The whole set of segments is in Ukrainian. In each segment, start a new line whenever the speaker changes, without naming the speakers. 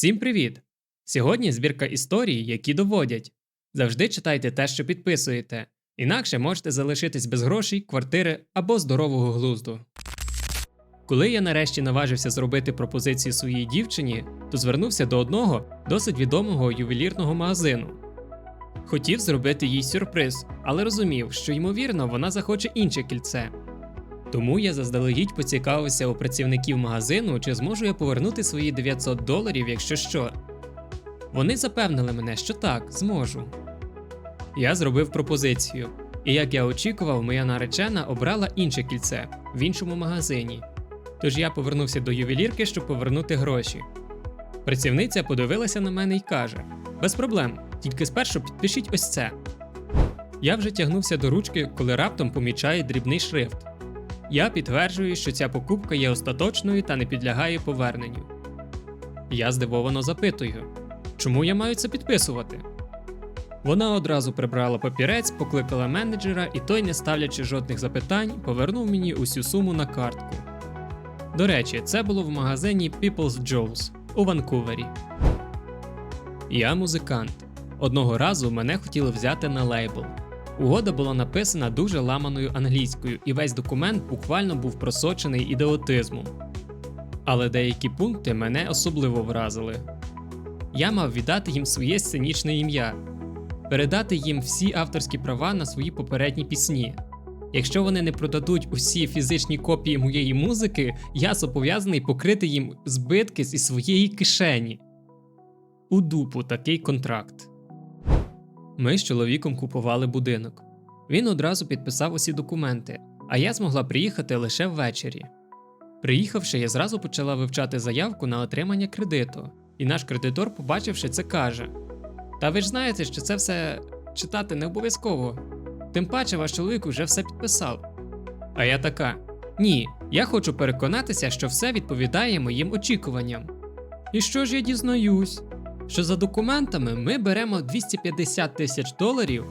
Всім привіт! Сьогодні збірка історій, які доводять. Завжди читайте те, що підписуєте, інакше можете залишитись без грошей, квартири або здорового глузду. Коли я нарешті наважився зробити пропозицію своїй дівчині, то звернувся до одного досить відомого ювелірного магазину. Хотів зробити їй сюрприз, але розумів, що ймовірно вона захоче інше кільце. Тому я заздалегідь поцікавився у працівників магазину, чи зможу я повернути свої 900 доларів, якщо що. Вони запевнили мене, що так, зможу. Я зробив пропозицію, і як я очікував, моя наречена обрала інше кільце в іншому магазині. Тож я повернувся до ювелірки, щоб повернути гроші. Працівниця подивилася на мене і каже: без проблем, тільки спершу підпишіть ось це. Я вже тягнувся до ручки, коли раптом помічаю дрібний шрифт. Я підтверджую, що ця покупка є остаточною та не підлягає поверненню. Я здивовано запитую, чому я маю це підписувати? Вона одразу прибрала папірець, покликала менеджера, і той, не ставлячи жодних запитань, повернув мені усю суму на картку. До речі, це було в магазині People's Jewels у Ванкувері. Я музикант. Одного разу мене хотіли взяти на лейбл. Угода була написана дуже ламаною англійською, і весь документ буквально був просочений ідеотизмом. Але деякі пункти мене особливо вразили. Я мав віддати їм своє сценічне ім'я, передати їм всі авторські права на свої попередні пісні. Якщо вони не продадуть усі фізичні копії моєї музики, я зобов'язаний покрити їм збитки зі своєї кишені. У дупу такий контракт. Ми з чоловіком купували будинок. Він одразу підписав усі документи, а я змогла приїхати лише ввечері. Приїхавши, я зразу почала вивчати заявку на отримання кредиту, і наш кредитор, побачивши це, каже: Та ви ж знаєте, що це все читати не обов'язково. Тим паче ваш чоловік уже все підписав. А я така: Ні, я хочу переконатися, що все відповідає моїм очікуванням. І що ж я дізнаюсь? Що за документами ми беремо 250 тисяч доларів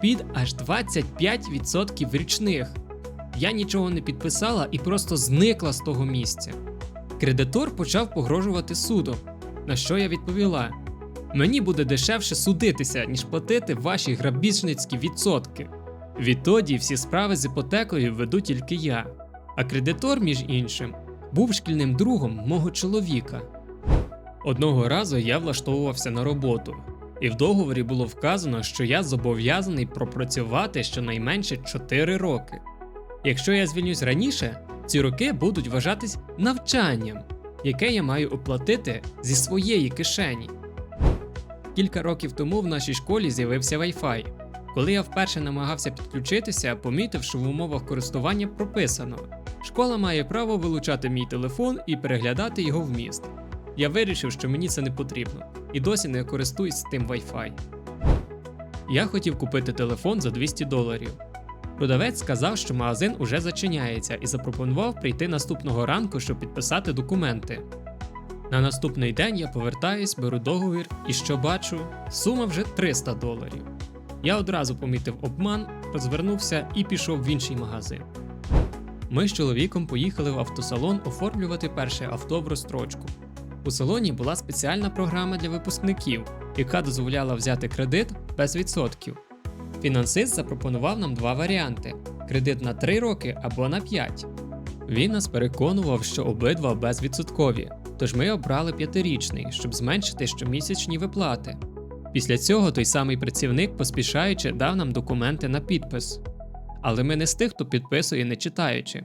під аж 25% річних. Я нічого не підписала і просто зникла з того місця. Кредитор почав погрожувати судом, на що я відповіла: мені буде дешевше судитися, ніж платити ваші грабіжницькі відсотки. Відтоді всі справи з іпотекою веду тільки я. А кредитор, між іншим, був шкільним другом мого чоловіка. Одного разу я влаштовувався на роботу, і в договорі було вказано, що я зобов'язаний пропрацювати щонайменше 4 роки. Якщо я звільнюсь раніше, ці роки будуть вважатись навчанням, яке я маю оплатити зі своєї кишені. Кілька років тому в нашій школі з'явився Wi-Fi. Коли я вперше намагався підключитися, помітив, що в умовах користування прописано: школа має право вилучати мій телефон і переглядати його вміст. Я вирішив, що мені це не потрібно, і досі не користуюсь тим Wi-Fi. Я хотів купити телефон за 200 доларів. Продавець сказав, що магазин уже зачиняється, і запропонував прийти наступного ранку, щоб підписати документи. На наступний день я повертаюсь, беру договір і що бачу, сума вже 300 доларів. Я одразу помітив обман, розвернувся і пішов в інший магазин. Ми з чоловіком поїхали в автосалон оформлювати перше авто в розстрочку. У салоні була спеціальна програма для випускників, яка дозволяла взяти кредит без відсотків. Фінансист запропонував нам два варіанти: кредит на 3 роки або на 5. Він нас переконував, що обидва безвідсоткові, тож ми обрали п'ятирічний, щоб зменшити щомісячні виплати. Після цього той самий працівник, поспішаючи, дав нам документи на підпис. Але ми не з тих, хто підписує, не читаючи.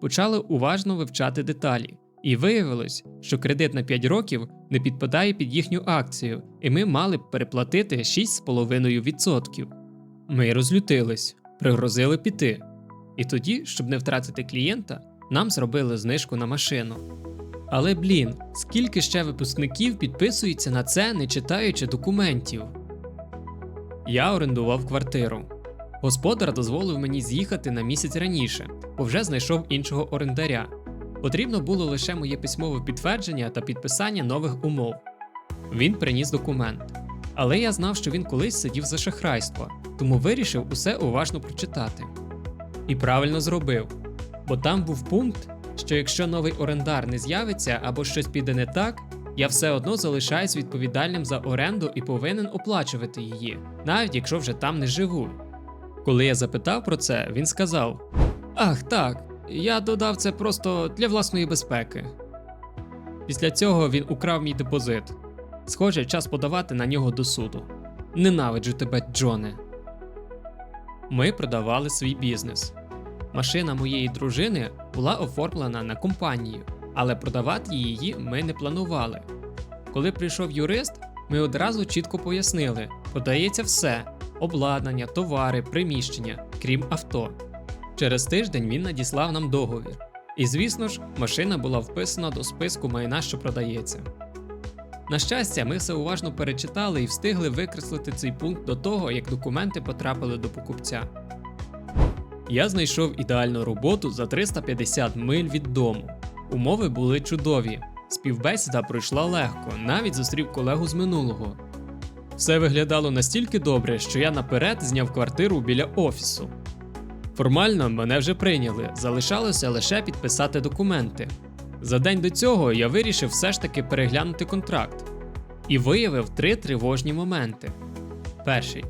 Почали уважно вивчати деталі, і виявилось, що кредит на 5 років не підпадає під їхню акцію, і ми мали б переплатити 6,5%. Ми розлютились, пригрозили піти. І тоді, щоб не втратити клієнта, нам зробили знижку на машину. Але блін, скільки ще випускників підписується на це, не читаючи документів? Я орендував квартиру. Господар дозволив мені з'їхати на місяць раніше, бо вже знайшов іншого орендаря. Потрібно було лише моє письмове підтвердження та підписання нових умов. Він приніс документ. Але я знав, що він колись сидів за шахрайство, тому вирішив усе уважно прочитати. І правильно зробив, бо там був пункт, що якщо новий орендар не з'явиться або щось піде не так, я все одно залишаюсь відповідальним за оренду і повинен оплачувати її, навіть якщо вже там не живу. Коли я запитав про це, він сказав: Ах, так, я додав це просто для власної безпеки. Після цього він украв мій депозит. Схоже, час подавати на нього до суду. Ненавиджу тебе, Джоне. Ми продавали свій бізнес. Машина моєї дружини була оформлена на компанію, але продавати її ми не планували. Коли прийшов юрист, ми одразу чітко пояснили: подається все: обладнання, товари, приміщення, крім авто. Через тиждень він надіслав нам договір. І звісно ж, машина була вписана до списку майна, що продається. На щастя, ми все уважно перечитали і встигли викреслити цей пункт до того, як документи потрапили до покупця. Я знайшов ідеальну роботу за 350 миль від дому. Умови були чудові. Співбесіда пройшла легко, навіть зустрів колегу з минулого. Все виглядало настільки добре, що я наперед зняв квартиру біля офісу. Формально мене вже прийняли, залишалося лише підписати документи. За день до цього я вирішив все ж таки переглянути контракт і виявив три тривожні моменти. Перший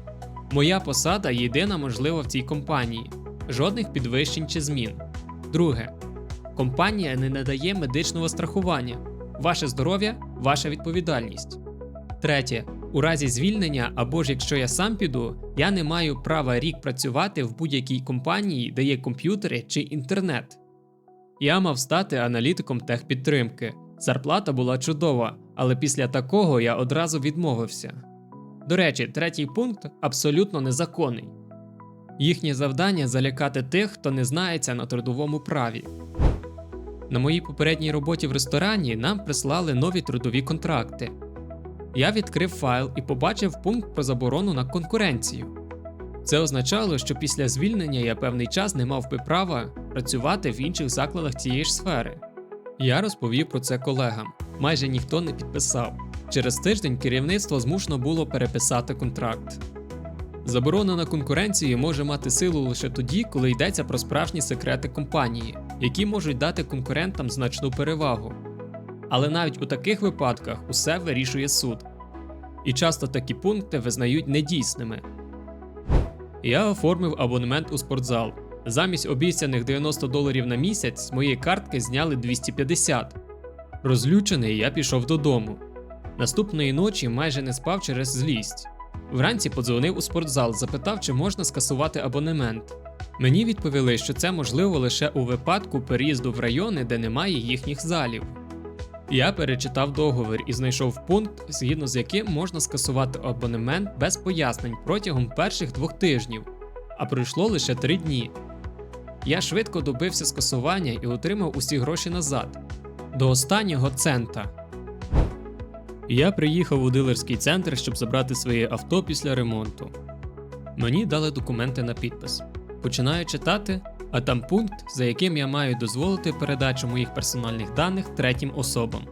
моя посада єдина можлива в цій компанії, жодних підвищень чи змін. Друге, компанія не надає медичного страхування. Ваше здоров'я ваша відповідальність. Третє. У разі звільнення або ж якщо я сам піду, я не маю права рік працювати в будь-якій компанії, де є комп'ютери чи інтернет. Я мав стати аналітиком техпідтримки. Зарплата була чудова, але після такого я одразу відмовився. До речі, третій пункт абсолютно незаконний. Їхнє завдання залякати тих, хто не знається на трудовому праві. На моїй попередній роботі в ресторані нам прислали нові трудові контракти. Я відкрив файл і побачив пункт про заборону на конкуренцію. Це означало, що після звільнення я певний час не мав би права працювати в інших закладах цієї ж сфери. Я розповів про це колегам. Майже ніхто не підписав. Через тиждень керівництво змушено було переписати контракт. Заборона на конкуренцію може мати силу лише тоді, коли йдеться про справжні секрети компанії, які можуть дати конкурентам значну перевагу. Але навіть у таких випадках усе вирішує суд. І часто такі пункти визнають недійсними. Я оформив абонемент у спортзал. Замість обіцяних 90 доларів на місяць з моєї картки зняли 250. Розлючений, я пішов додому. Наступної ночі майже не спав через злість. Вранці подзвонив у спортзал, запитав, чи можна скасувати абонемент. Мені відповіли, що це можливо лише у випадку переїзду в райони, де немає їхніх залів. Я перечитав договір і знайшов пункт, згідно з яким можна скасувати абонемент без пояснень протягом перших двох тижнів, а пройшло лише три дні. Я швидко добився скасування і отримав усі гроші назад до останнього цента. Я приїхав у дилерський центр, щоб забрати своє авто після ремонту. Мені дали документи на підпис. Починаю читати, а там пункт, за яким я маю дозволити передачу моїх персональних даних третім особам.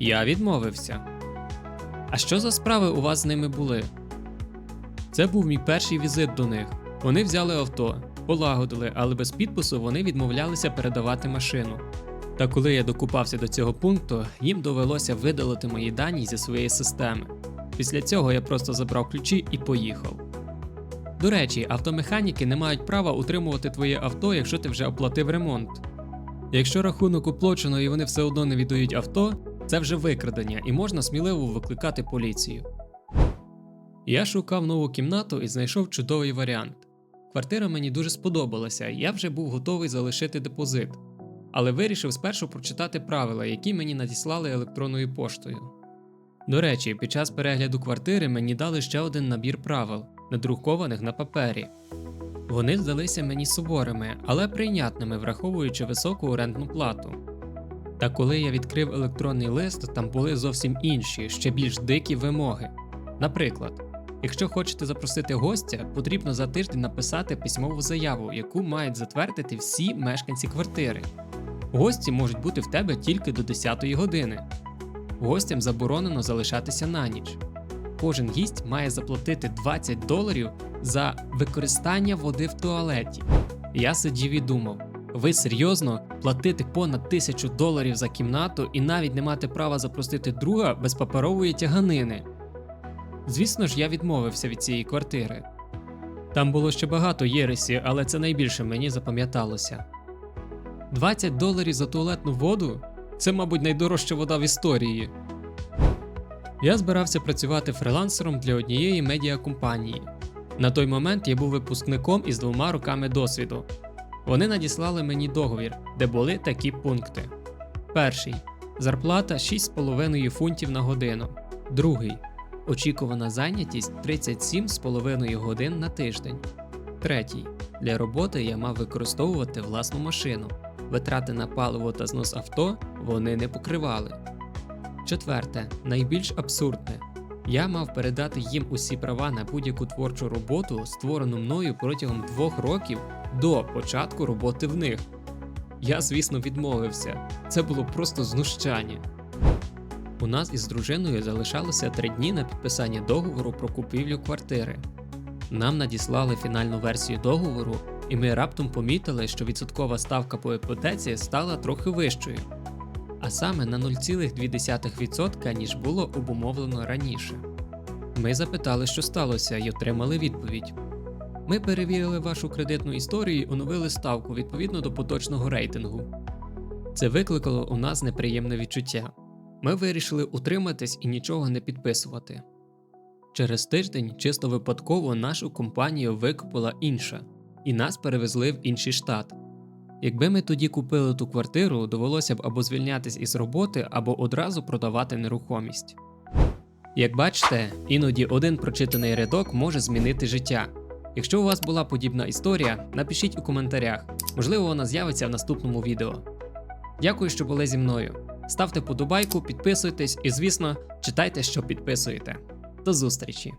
Я відмовився. А що за справи у вас з ними були? Це був мій перший візит до них. Вони взяли авто, полагодили, але без підпису вони відмовлялися передавати машину. Та коли я докупався до цього пункту, їм довелося видалити мої дані зі своєї системи. Після цього я просто забрав ключі і поїхав. До речі, автомеханіки не мають права утримувати твоє авто, якщо ти вже оплатив ремонт. Якщо рахунок оплачено і вони все одно не віддають авто, це вже викрадення і можна сміливо викликати поліцію. Я шукав нову кімнату і знайшов чудовий варіант. Квартира мені дуже сподобалася, я вже був готовий залишити депозит, але вирішив спершу прочитати правила, які мені надіслали електронною поштою. До речі, під час перегляду квартири мені дали ще один набір правил, надрукованих на папері. Вони здалися мені суворими, але прийнятними, враховуючи високу орендну плату. Та коли я відкрив електронний лист, там були зовсім інші, ще більш дикі вимоги. Наприклад, якщо хочете запросити гостя, потрібно за тиждень написати письмову заяву, яку мають затвердити всі мешканці квартири. Гості можуть бути в тебе тільки до 10-ї години. Гостям заборонено залишатися на ніч. Кожен гість має заплатити 20 доларів за використання води в туалеті. Я сидів і думав, Ви серйозно платити понад тисячу доларів за кімнату і навіть не мати права запросити друга без паперової тяганини. Звісно ж, я відмовився від цієї квартири. Там було ще багато єресі, але це найбільше мені запам'яталося. 20 доларів за туалетну воду це, мабуть, найдорожча вода в історії. Я збирався працювати фрилансером для однієї медіакомпанії. На той момент я був випускником із двома роками досвіду. Вони надіслали мені договір, де були такі пункти: перший зарплата 6,5 фунтів на годину. Другий очікувана зайнятість 37,5 годин на тиждень. Третій для роботи я мав використовувати власну машину. Витрати на паливо та знос авто вони не покривали. Четверте, найбільш абсурдне. Я мав передати їм усі права на будь-яку творчу роботу, створену мною протягом двох років до початку роботи в них. Я, звісно, відмовився. Це було просто знущання. У нас із дружиною залишалося три дні на підписання договору про купівлю квартири. Нам надіслали фінальну версію договору, і ми раптом помітили, що відсоткова ставка по іпотеці стала трохи вищою, а саме на 0,2%, ніж було обумовлено раніше. Ми запитали, що сталося, і отримали відповідь. Ми перевірили вашу кредитну історію і оновили ставку відповідно до поточного рейтингу. Це викликало у нас неприємне відчуття. Ми вирішили утриматись і нічого не підписувати. Через тиждень чисто випадково нашу компанію викупила інша, і нас перевезли в інший штат. Якби ми тоді купили ту квартиру, довелося б або звільнятись із роботи, або одразу продавати нерухомість. Як бачите, іноді один прочитаний рядок може змінити життя. Якщо у вас була подібна історія, напишіть у коментарях, можливо, вона з'явиться в наступному відео. Дякую, що були зі мною. Ставте подобайку, підписуйтесь і, звісно, читайте, що підписуєте. До зустрічі!